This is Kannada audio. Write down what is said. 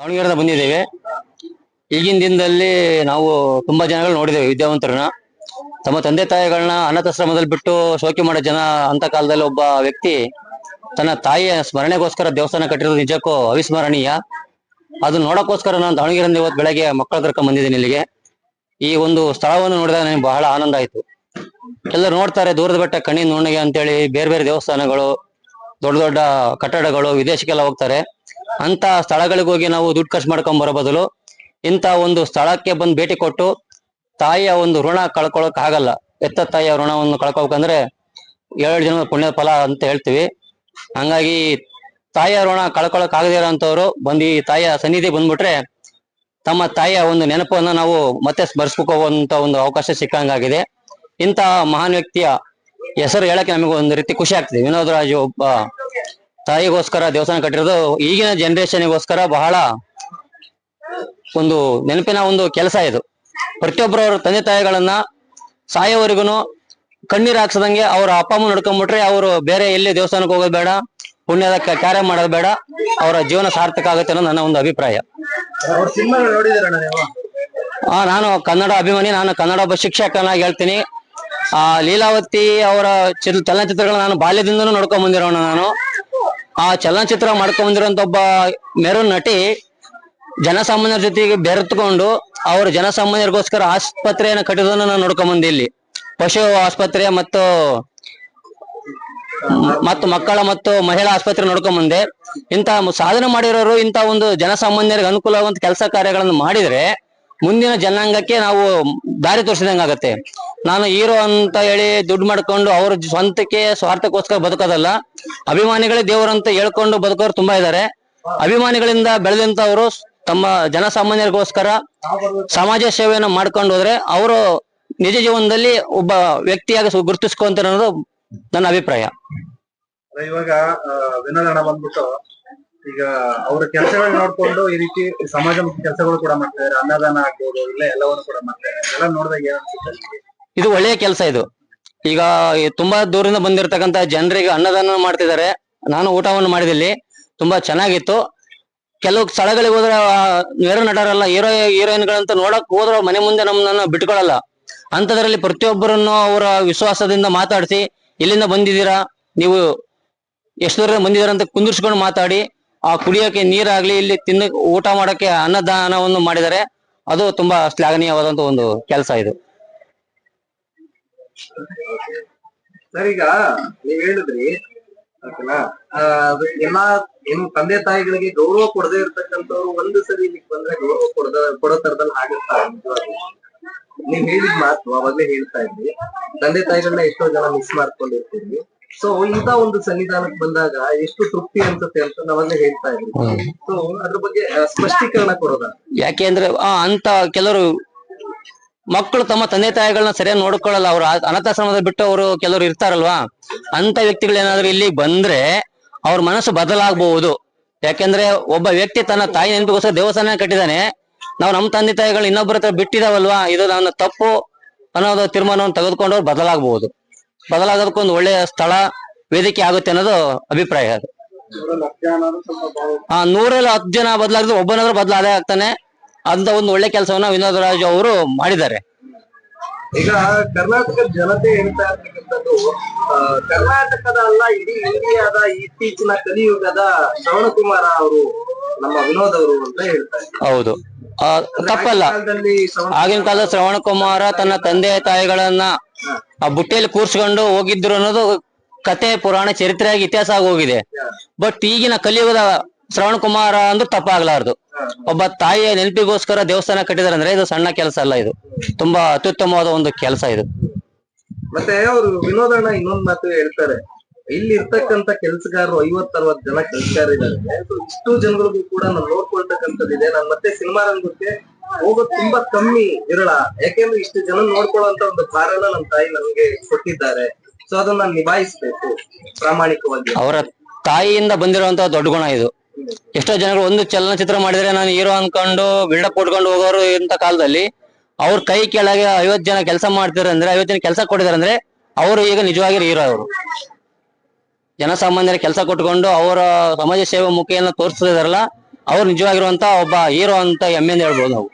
ದಾವಣಗೆರೆಯಿಂದ ಬಂದಿದ್ದೇವೆ. ಈಗಿನ ದಿನದಲ್ಲಿ ನಾವು ತುಂಬಾ ಜನಗಳು ನೋಡಿದ್ದೇವೆ ವಿದ್ಯಾವಂತರನ್ನ. ತಮ್ಮ ತಂದೆ ತಾಯಿಗಳನ್ನ ಅನಾಥಾಶ್ರಮದಲ್ಲಿ ಬಿಟ್ಟು ಶೋಕಿ ಮಾಡೋ ಜನ ಅಂತ ಕಾಲದಲ್ಲಿ ಒಬ್ಬ ವ್ಯಕ್ತಿ ತನ್ನ ತಾಯಿಯ ಸ್ಮರಣೆಗೋಸ್ಕರ ದೇವಸ್ಥಾನ ಕಟ್ಟಿರೋದು ನಿಜಕ್ಕೂ ಅವಿಸ್ಮರಣೀಯ. ಅದು ನೋಡಕ್ಕೋಸ್ಕರ ನಾನು ದಾವಣಗೆರೆಯಿಂದ ಇವತ್ತು ಬೆಳಗ್ಗೆ ಮಕ್ಕಳ ಕರ್ಕೊಂಡ್ ಬಂದಿದ್ದೀನಿ ಇಲ್ಲಿಗೆ. ಈ ಒಂದು ಸ್ಥಳವನ್ನು ನೋಡಿದಾಗ ನನಗೆ ಬಹಳ ಆನಂದ ಆಯ್ತು. ಎಲ್ಲ ನೋಡ್ತಾರೆ ದೂರದ ಬೆಟ್ಟ, ಕಣ್ಣಿನ ನುಣ್ಣಗೆ ಅಂತೇಳಿ ಬೇರೆ ಬೇರೆ ದೇವಸ್ಥಾನಗಳು, ದೊಡ್ಡ ದೊಡ್ಡ ಕಟ್ಟಡಗಳು, ವಿದೇಶಕ್ಕೆಲ್ಲ ಹೋಗ್ತಾರೆ. ಅಂತ ಸ್ಥಳಗಳಿಗೆ ಹೋಗಿ ನಾವು ದುಡ್ಡು ಖರ್ಚು ಮಾಡ್ಕೊಂಡ್ ಬರೋ ಬದಲು ಇಂತ ಒಂದು ಸ್ಥಳಕ್ಕೆ ಬಂದು ಭೇಟಿ ಕೊಟ್ಟು ತಾಯಿಯ ಒಂದು ಋಣ ಕಳ್ಕೊಳಕ್ ಆಗಲ್ಲ. ಎತ್ತ ತಾಯಿಯ ಋಣವನ್ನು ಕಳ್ಕೊಬೇಕಂದ್ರೆ ಏಳು ಜನ ಪುಣ್ಯದ ಫಲ ಅಂತ ಹೇಳ್ತೀವಿ. ಹಂಗಾಗಿ ತಾಯಿಯ ಋಣ ಕಳ್ಕೊಳಕ್ ಆಗದೇ ಇರೋಂಥವ್ರು ಬಂದು ಈ ತಾಯಿಯ ಸನ್ನಿಧಿ ಬಂದ್ಬಿಟ್ರೆ ತಮ್ಮ ತಾಯಿಯ ಒಂದು ನೆನಪನ್ನ ನಾವು ಮತ್ತೆ ಸ್ಮರಿಸ್ಕೋವಂತ ಒಂದು ಅವಕಾಶ ಸಿಕ್ಕಂಗಾಗಿದೆ. ಇಂತಹ ಮಹಾನ್ ವ್ಯಕ್ತಿಯ ಹೆಸರು ಹೇಳಕ್ಕೆ ನಮಗೆ ಒಂದು ರೀತಿ ಖುಷಿ ಆಗ್ತದೆ. ವಿನೋದ್ ರಾಜು ಒಬ್ಬ ತಾಯಿಗೋಸ್ಕರ ದೇವಸ್ಥಾನ ಕಟ್ಟಿರೋದು ಈಗಿನ ಜನರೇಷನ್ಗೋಸ್ಕರ ಬಹಳ ಒಂದು ನೆನಪಿನ ಒಂದು ಕೆಲಸ ಇದು. ಪ್ರತಿಯೊಬ್ಬರು ಅವ್ರ ತಂದೆ ತಾಯಿಗಳನ್ನ ಸಾಯೋವರೆಗೂ ಕಣ್ಣೀರ್ ಹಾಕ್ಸದಂಗೆ ಅವ್ರ ಅಪ್ಪ ಅಮ್ಮ ನಡ್ಕೊಂಡ್ಬಿಟ್ರೆ ಅವರು ಬೇರೆ ಎಲ್ಲಿ ದೇವಸ್ಥಾನಕ್ಕೆ ಹೋಗೋದು ಬೇಡ ಪುಣ್ಯದ ಕಾರ್ಯ ಮಾಡೋದು ಬೇಡ ಅವರ ಜೀವನ ಸಾರ್ಥಕ ಆಗುತ್ತೆ ಅನ್ನೋದು ನನ್ನ ಒಂದು ಅಭಿಪ್ರಾಯ. ಆ ನಾನು ಕನ್ನಡ ಅಭಿಮಾನಿ ನಾನು ಕನ್ನಡ ಒಬ್ಬ ಶಿಕ್ಷಕನಾಗಿ ಹೇಳ್ತೀನಿ. ಆ ಲೀಲಾವತಿ ಅವರ ಚಿತ್ರ ಚಲನಚಿತ್ರಗಳನ್ನ ನಾನು ಬಾಲ್ಯದಿಂದನೂ ನೋಡ್ಕೊಂಡ್ ಬಂದಿರೋಣ ನಾನು. ಆ ಚಲನಚಿತ್ರ ಮಾಡ್ಕೊಂಡ್ ಒಬ್ಬ ಮೆರು ನಟಿ ಜನಸಾಮಾನ್ಯರ ಜೊತೆಗೆ ಬೆರೆತುಕೊಂಡು ಅವರು ಜನಸಾಮಾನ್ಯರಿಗೋಸ್ಕರ ಆಸ್ಪತ್ರೆಯನ್ನು ಕಟ್ಟಿರೋದನ್ನ ನಾನು ನೋಡ್ಕೊಂಡ್ ಇಲ್ಲಿ. ಪಶು ಆಸ್ಪತ್ರೆ ಮತ್ತು ಮತ್ತು ಮಕ್ಕಳ ಮತ್ತು ಮಹಿಳಾ ಆಸ್ಪತ್ರೆ ನೋಡ್ಕೊಂಡ್ ಬಂದೆ ಇಂತ ಸಾಧನೆ ಮಾಡಿರೋರು ಇಂತ ಒಂದು ಜನಸಾಮಾನ್ಯರಿಗೆ ಅನುಕೂಲವಾಗುವಂತ ಕೆಲಸ ಕಾರ್ಯಗಳನ್ನು ಮಾಡಿದ್ರೆ ಮುಂದಿನ ಜನಾಂಗಕ್ಕೆ ನಾವು ದಾರಿ ತೋರಿಸಿದಂಗ ಆಗತ್ತೆ ನಾನು ಹೀರೋ ಅಂತ ಹೇಳಿ ದುಡ್ಡು ಮಾಡ್ಕೊಂಡು ಅವ್ರ ಸ್ವಂತಕ್ಕೆ ಸ್ವಾರ್ಥಕ್ಕೋಸ್ಕರ ಬದುಕೋದಲ್ಲ, ಅಭಿಮಾನಿಗಳೇ ದೇವರಂತ ಹೇಳ್ಕೊಂಡು ಬದುಕೋರು ತುಂಬಾ ಇದ್ದಾರೆ ಅಭಿಮಾನಿಗಳಿಂದ ಬೆಳೆದಂತವರು ತಮ್ಮ ಜನಸಾಮಾನ್ಯರಿಗೋಸ್ಕರ ಸಮಾಜ ಸೇವೆಯನ್ನು ಮಾಡ್ಕೊಂಡು ಹೋದ್ರೆ ಅವರು ನಿಜ ಜೀವನದಲ್ಲಿ ಒಬ್ಬ ವ್ಯಕ್ತಿಯಾಗಿ ಗುರುತಿಸ್ಕೊಂತ ನನ್ನ ಅಭಿಪ್ರಾಯ. ಇವಾಗ ವಿನೋದಣ್ಣ ಬಂದ್ಬಿಟ್ಟು, ಈಗ ಅವ್ರ ಕೆಲಸಗಳನ್ನ ನೋಡ್ಕೊಂಡು ಈ ರೀತಿ ಸಮಾಜ ಕೆಲಸಗಳು ಕೂಡ ಮಾಡ್ತಿದ್ದಾರೆ ಅನ್ನದಾನ ಆಗ್ಬೋದು, ಇಲ್ಲ ಎಲ್ಲವನ್ನು ಕೂಡ ಮಾಡ್ತಾರೆ ಎಲ್ಲ ನೋಡಿದಾಗ ಏನ್ ಅನ್ಸುತ್ತೆ? ಇದು ಒಳ್ಳೆಯ ಕೆಲಸ ಇದು. ಈಗ ತುಂಬಾ ದೂರದಿಂದ ಬಂದಿರತಕ್ಕಂತ ಜನರಿಗೆ ಅನ್ನದಾನ ಮಾಡ್ತಿದ್ದಾರೆ. ನಾನು ಊಟವನ್ನು ಮಾಡಿದಲ್ಲಿ ತುಂಬಾ ಚೆನ್ನಾಗಿತ್ತು. ಕೆಲವು ಸ್ಥಳಗಳಿಗೆ ಹೋದ್ರೆ ನೇರ ನಟರಲ್ಲ ಹೀರೋ, ಹೀರೋಯಿನ್ಗಳಂತ ನೋಡಕ್ ಹೋದ್ರೆ ಮನೆ ಮುಂದೆ ನಮ್ಮನ್ನ ಬಿಟ್ಕೊಳಲ್ಲ. ಅಂತದ್ರಲ್ಲಿ ಪ್ರತಿಯೊಬ್ಬರನ್ನು ಅವರ ವಿಶ್ವಾಸದಿಂದ ಮಾತಾಡಿಸಿ ಎಲ್ಲಿಂದ ಬಂದಿದ್ದೀರಾ? ನೀವು ಎಷ್ಟು ದೂರ ಬಂದಿದ್ದೀರಾ? ಅಂತ ಕುಂದಿರ್ಸ್ಕೊಂಡು ಮಾತಾಡಿ, ಆ ಕುಡಿಯೋಕೆ ನೀರಾಗ್ಲಿ, ಇಲ್ಲಿ ತಿನ್ನ ಊಟ ಮಾಡೋಕೆ ಅನ್ನದಾನವನ್ನು ಮಾಡಿದ್ದಾರೆ. ಅದು ತುಂಬಾ ಶ್ಲಾಘನೀಯವಾದಂತ ಒಂದು ಕೆಲಸ ಇದು. ಸರ್ ಈಗ ನೀವ್ ಹೇಳಿದ್ರಿ. ಓಕೆನಾ ಎಲ್ಲಾ ಏನು ತಂದೆ ತಾಯಿಗಳಿಗೆ ಗೌರವ ಕೊಡದೇ ಇರ್ತಕ್ಕಂಥವ್ರು ಒಂದು ಸರಿ ಇಲ್ಲಿಗೆ ಬಂದ್ರೆ ಗೌರವ ಕೊಡದ ಕೊಡೋ ತರದಲ್ಲಿ ಆಗಿರ್ತಾರೆ? ನೀವ್ ಹೇಳಿದ್ ಮಾತು ಅವಾಗ್ಲೇ ಹೇಳ್ತಾ ಇದ್ರಿ. ತಂದೆ ತಾಯಿಗಳನ್ನ ಎಷ್ಟೋ ಜನ ಮಿಸ್ ಮಾಡ್ಕೊಂಡಿರ್ತೀವಿ ಸೊ ಇಂತ ಒಂದು ಸನ್ನಿಧಾನಕ್ಕೆ ಬಂದಾಗ ಎಷ್ಟು ತೃಪ್ತಿ ಅನ್ಸುತ್ತೆ ಅಂತ ನಾವಲ್ಲೇ ಹೇಳ್ತಾ ಇದ್ವಿ ಸೊ ಅದ್ರ ಬಗ್ಗೆ ಸ್ಪಷ್ಟೀಕರಣ ಕೊಡೋದ? ಯಾಕೆ ಅಂದ್ರೆ ಆ ಅಂತ ಕೆಲವರು ಮಕ್ಕಳು ತಮ್ಮ ತಂದೆ ತಾಯಿಗಳನ್ನ ಸರಿಯಾಗಿ ನೋಡ್ಕೊಳ್ಳಲ್ಲ ಅವ್ರು ಅನಾಥಾಶ್ರಮದಲ್ಲಿ ಬಿಟ್ಟು ಅವರು ಕೆಲವರು ಇರ್ತಾರಲ್ವಾ? ಅಂತ ವ್ಯಕ್ತಿಗಳು ಏನಾದ್ರು ಇಲ್ಲಿ ಬಂದ್ರೆ ಅವ್ರ ಮನಸ್ಸು ಬದಲಾಗಬಹುದು. ಯಾಕೆಂದ್ರೆ ಒಬ್ಬ ವ್ಯಕ್ತಿ ತನ್ನ ತಾಯಿ ನೆನಪಿಗೋಸ್ಕರ ದೇವಸ್ಥಾನ ಕಟ್ಟಿದಾನೆ. ನಾವು ನಮ್ಮ ತಂದೆ ತಾಯಿಗಳು ಇನ್ನೊಬ್ಬರ ಹತ್ರ ಬಿಟ್ಟಿದಾವಲ್ವಾ? ಇದು ನನ್ನ ತಪ್ಪು ಅನ್ನೋದು ತೀರ್ಮಾನವನ್ನು ತೆಗೆದುಕೊಂಡು ಅವ್ರು ಬದಲಾಗಬಹುದು. ಬದಲಾಗೋದಕ್ಕೊಂದು ಒಳ್ಳೆಯ ಸ್ಥಳ ವೇದಿಕೆ ಆಗುತ್ತೆ ಅನ್ನೋದು ಅಭಿಪ್ರಾಯ ಅದು. ಆ ನೂರಲ್ಲಿ ಹತ್ತು ಜನ ಬದಲಾಗಿದ್ರೆ ಒಬ್ಬನಾದ್ರೂ ಬದಲಾದೇ ಆಗ್ತಾನೆ. ಅಂತ ಒಂದು ಒಳ್ಳೆ ಕೆಲಸವನ್ನ ವಿನೋದ್ ರಾಜು ಅವರು ಮಾಡಿದ್ದಾರೆ. ಈಗ ಕರ್ನಾಟಕ ಜನತೆ ಹೇಳ್ತಾ ಇರ್ತಕ್ಕಂಥದ್ದು ಕರ್ನಾಟಕದ ಅಲ್ಲ ಇಡೀ ಇಂಡಿಯಾದ ಇತ್ತೀಚಿನ ಕಲಿಯುಗದ ಶ್ರವಣಕುಮಾರ ಅವರು ನಮ್ಮ ವಿನೋದ್ ಅವರು ಅಂತ ಹೇಳ್ತಾರೆ ಹೌದು. ತಪ್ಪಲ್ಲ. ಆಗಿನ ಕಾಲದ ಶ್ರವಣ ಕುಮಾರ ತನ್ನ ತಂದೆ ತಾಯಿಗಳನ್ನ ಆ ಬುಟ್ಟಿಯಲ್ಲಿ ಕೂರ್ಸ್ಕೊಂಡು ಹೋಗಿದ್ರು ಅನ್ನೋದು ಕತೆ ಪುರಾಣ ಚರಿತ್ರೆಯಾಗಿ ಇತಿಹಾಸ ಆಗಿ ಹೋಗಿದೆ. ಬಟ್ ಈಗಿನ ಕಲಿಯುಗದ ಶ್ರವಣ ಕುಮಾರ ಅಂದ್ರೆ ತಪ್ಪಾಗ್ಲಾರ್ದು. ಒಬ್ಬ ತಾಯಿಯ ನೆನಪಿಗೋಸ್ಕರ ದೇವಸ್ಥಾನ ಕಟ್ಟಿದಾರೆ ಅಂದ್ರೆ ಇದು ಸಣ್ಣ ಕೆಲಸ ಅಲ್ಲ ಇದು. ತುಂಬಾ ಅತ್ಯುತ್ತಮವಾದ ಒಂದು ಕೆಲಸ ಇದು. ಮತ್ತೆ ಅವರು ವಿನೋದಣ್ಣ ಇನ್ನೊಂದ್ ಮಾತು ಹೇಳ್ತಾರೆ. ಇಲ್ಲಿ ಇರ್ತಕ್ಕಂತ ಕೆಲ್ಸಗಾರರು ಐವತ್ ಅರವತ್ ಜನ ಕೆಲ್ಸಗಾರ ಇದ್ದಾರೆ ಇಷ್ಟು ಜನಗಳಿಗೂ ಕೂಡ ನಾನು ನೋಡ್ಕೊಳ್ತಕ್ಕಂಥದ್ದಿದೆ. ನಾನ್ ಮತ್ತೆ ಸಿನಿಮಾ ರಂಗಕ್ಕೆ ಹೋಗೋದು ತುಂಬಾ ಕಮ್ಮಿ ಇರಲ್ಲ. ಯಾಕೆಂದ್ರೆ ಇಷ್ಟು ಜನ ನೋಡ್ಕೊಳ್ಳುವಂತ ಒಂದು ಭಾರನ ನಮ್ಮ ತಾಯಿ ನಮ್ಗೆ ಕೊಟ್ಟಿದ್ದಾರೆ. ಸೊ ಅದನ್ನ ನಾನ್ ನಿಭಾಯಿಸ್ಬೇಕು ಪ್ರಾಮಾಣಿಕವಾಗಿ ಅವರ ತಾಯಿಯಿಂದ ಬಂದಿರುವಂತಹ ದೊಡ್ಡ ಗುಣ ಇದು. ಎಷ್ಟೋ ಜನರು ಒಂದು ಚಲನಚಿತ್ರ ಮಾಡಿದ್ರೆ ನಾನು ಹೀರೋ ಅನ್ಕೊಂಡು ಬಿಲ್ಡಪ್ ಕೊಟ್ಕೊಂಡು ಹೋಗೋರು ಇಂತ ಕಾಲದಲ್ಲಿ, ಅವ್ರ ಕೈ ಕೆಳಗೆ ಐವತ್ ಜನ ಕೆಲಸ ಮಾಡ್ತಿದ್ದಾರೆ ಅಂದ್ರೆ ಐವತ್ ಜನ ಕೆಲಸ ಕೊಟ್ಟಿದ್ದಾರೆ ಅಂದ್ರೆ, ಅವರು ಈಗ ನಿಜವಾಗಿ ಹೀರೋ ಅವರು. ಜನಸಾಮಾನ್ಯರ ಕೆಲಸ ಕೊಟ್ಕೊಂಡು ಅವರ ಸಮಾಜ ಸೇವೆ ಮುಖಿಯನ್ನ ತೋರಿಸ್ತಿದಾರಲ್ಲ, ಅವ್ರು ನಿಜವಾಗಿರುವಂತ ಒಬ್ಬ ಹೀರೋ ಅಂತ ಹೆಮ್ಮೆಯಿಂದ ಹೇಳ್ಬೋದು ನಾವು.